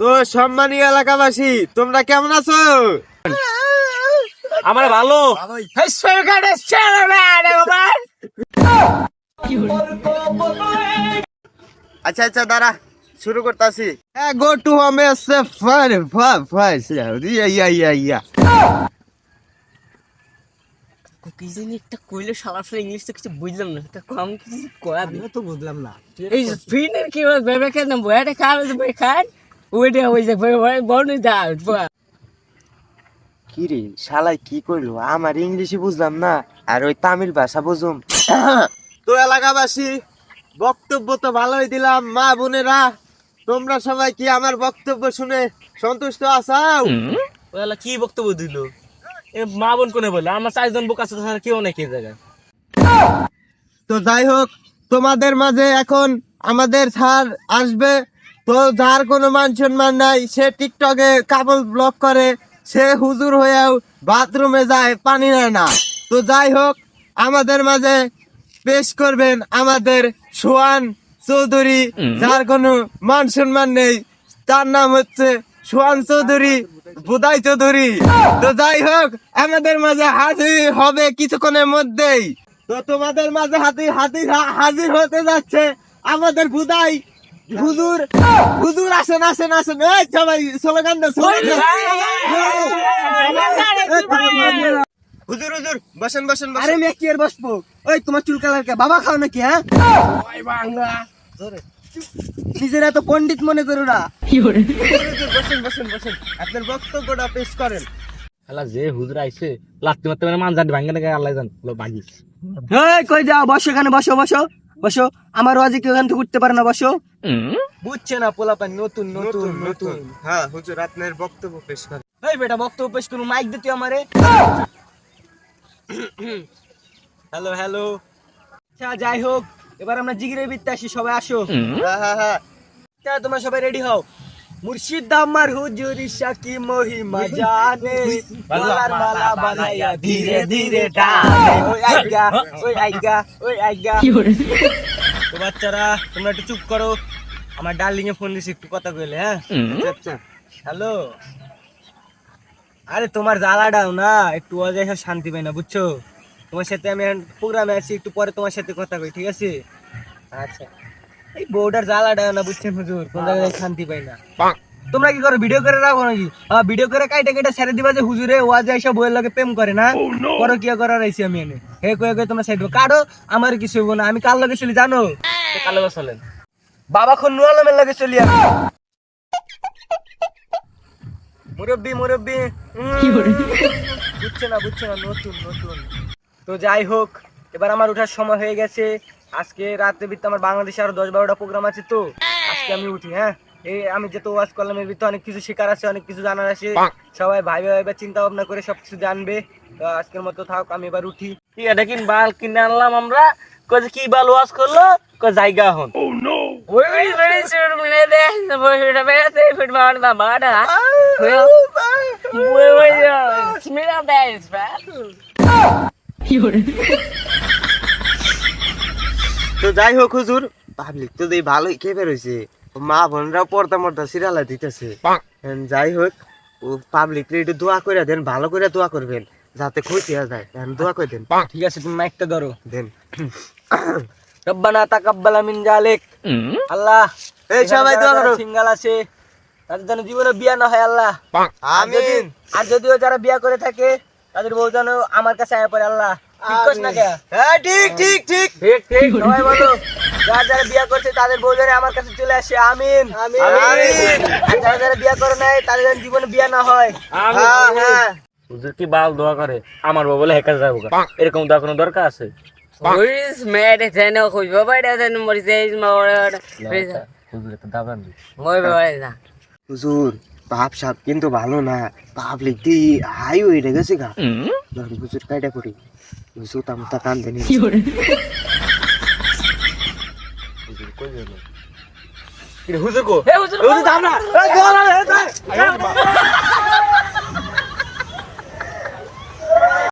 তো সম্মানী এলাকাবাসী তোমরা কেমন আছো? আমার ভালো। আচ্ছা আচ্ছা দাঁড়া শুরু করতেছি। হ্যাঁ go to home far far far yeah yeah yeah yeah কি জানি একটা কইলে সরাসরি ইংলিশ তো কিছু বুঝলাম না। তা কম কিছু তো বুঝলাম না। এই ফিনের কি বেবে কেন বয়াটা খাবে তো খান? ওইটা ওই যে বড় দা কি রে শালাই কি করল আমার ইংলিশই বুঝলাম না আর ওই তামিল ভাষা বুঝুম। তো এলাকাবাসী বক্তব্য তো ভালোই দিলাম মা বোনেরা। তোমরা সবাই কি আমার বক্তব্য শুনে সন্তুষ্ট আসাও ওলা কি বক্তব্য দিল? মা বোন কোনে বলে আমার চারজন বুক আছে তাছাড়া কেউ নাকি জায়গায়। তো যাই হোক তোমাদের মাঝে এখন আমাদের স্যার আসবে তো যার কোনো মান সম্মান নাই সে টিকটকে কাপল ব্লক করে সে হুজুর হয়েও বাথরুমে যায় পানি নেয় না। তো যাই হোক আমাদের মাঝে পেশ করবেন আমাদের সোয়ান চৌধুরী যার কোনো মান সম্মান নেই। তার নাম হচ্ছে সোয়ান চৌধুরী বুদাই চৌধুরী। তো যাই হোক আমাদের মাঝে হাজির হবে কিছুক্ষণের মধ্যেই। তো তোমাদের মাঝে হাতি হাতি হাজির হতে যাচ্ছে আমাদের বুদাই হুজুর হুজুর আসেন আসেন আসেন। এই সবাই স্লোগান দাও স্লোগান হুজুর হুজুর বসেন বসেন বসেন। আরে মেয়ে কি আর বসবো? ওই তোমার চুল কালার কে? বাবা খাও নাকি হ্যাঁ? নিজের এত পণ্ডিত মনে করো না। বসেন বসেন বসেন। আপনার বক্তব্যটা পেশ করেন। শালা যে হুজুর আইছে লাত্তি মারতে মানে মান জানি ভাঙ্গে নাকি আল্লাহ জান লো এই কই যাও বসো এখানে বসো বসো। বসো আমার ওয়াজে কেউ এখান থেকে উঠতে পারে না বসো। বুঝছে না পোলাপান নতুন নতুন নতুন হ্যাঁ হুজুর আপনার বক্তব্য পেশ করেন। এই বেটা বক্তব্য পেশ করুন মাইক দিতে তুই আমারে। Hello hello. আচ্ছা যাই হোক এবার আমরা জিগিরে বিদ্যা আসি সবাই আসো। হ্যাঁ হ্যাঁ হ্যাঁ। তোমরা সবাই রেডি হও। মুর্শিদ আমার হুজুর শাকি মহিমা জানে। মালার মালা বানাইয়া ধীরে ধীরে টানে। ওই আইগা ওই আইগা ওই আইগা। তো বাচ্চারা তোমরা একটু চুপ করো। আমার ডার্লিং এ ফোন দিছি একটু কথা কইলে হ্যাঁ? আচ্ছা আচ্ছা। হ্যালো? আরে তোমার জ্বালাটাও না একটু অজয় শান্তি পাই না বুঝছ? তোমার সাথে আমি প্রোগ্রামে আছি একটু পরে তোমার সাথে কথা কই ঠিক আছে? আচ্ছা। এই বউটার জ্বালাটাও না বুঝছেন হুজুর? কোন জায়গায় শান্তি পাই না। তোমরা কি করো ভিডিও করে রাখো নাকি? ভিডিও করে কাইটা কাইটা ছেড়ে দিবা যে হুজুরে ওয়াজে এসে বইয়ের লগে প্রেম করে না। করো কি করার আইছি আমি এনে? হে কয়ে কয়ে তোমরা আমার কিছু হইব না। আমি কার লগে চলি জানো? কার লগে চলেন বাবা খন নুয়ালামের লগে চলি আমি। মুরব্বি মুরব্বি। বুঝছে না বুঝছে না নতুন নতুন। তো যাই হোক এবার আমার ওঠার সময় হয়ে গেছে। আজকে রাতে ভিত্তি আমার বাংলাদেশে আরও দশ বারোটা প্রোগ্রাম আছে তো। আজকে আমি উঠি হ্যাঁ? এই আমি যেহেতু ওয়াজ করলাম এর ভিতরে অনেক কিছু শেখার আছে অনেক কিছু জানার আছে। সবাই ভাইবে ভাইবে চিন্তা ভাবনা করে সবকিছু জানবে। তো আজকের মতো থাক আমি এবার উঠি। ঠিক আছে কিন বাল কিনে আনলাম আমরা? কই কি বাল ওয়াজ করল? কই জায়গা হন তো যাই হোক হুজুর পাবলিক তো এই ভালোই খেয়ে বেরোইছে মা বোনরা পর্দা মর্দা সিরিয়ালা দিতেছে। যাই হোক ও পাবলিক একটু দোয়া করে দেন ভালো করে দোয়া করবেন যাতে ক্ষতি হয়ে যায়। এখন দোয়া করে দেন? ঠিক আছে তুমি মাইকটা ধরো। দেন। রব্বানা তাকাব্বালা মিন জালিক আল্লাহ এই সবাই দোয়া করো। সিঙ্গাল আছে তাদের যেন জীবনে বিয়া না হয় আল্লাহ। আমিন। আর যদিও যারা বিয়া করে থাকে তাদের বউ যেন আমার কাছে আয় পড়ে আল্লাহ। ঠিক করিস না কে? হ্যাঁ ঠিক ঠিক ঠিক। ঠিক ঠিক। সবাই বলো যারা যারা বিয়া করছে তাদের বউ যেন আমার কাছে চলে আসে। আমিন। আমিন। আমিন। আর যারা যারা বিয়া করে নাই তাদের যেন জীবনে বিয়া না হয়। হ্যাঁ হ্যাঁ। হুজুর কি বাল দোয়া করে? আমার বউ বলে যাব এরকম দোয়া কোনো দরকার আছে? বাপ সাপ কিন্তু ভালো না। পাবলিক দি হাই হয়ে গেছে গা। ধর হুজুর কাইটা করি। হুজুর তামতা কান দেনি হুজুর কো? হে হুজুর হুজুর দাম না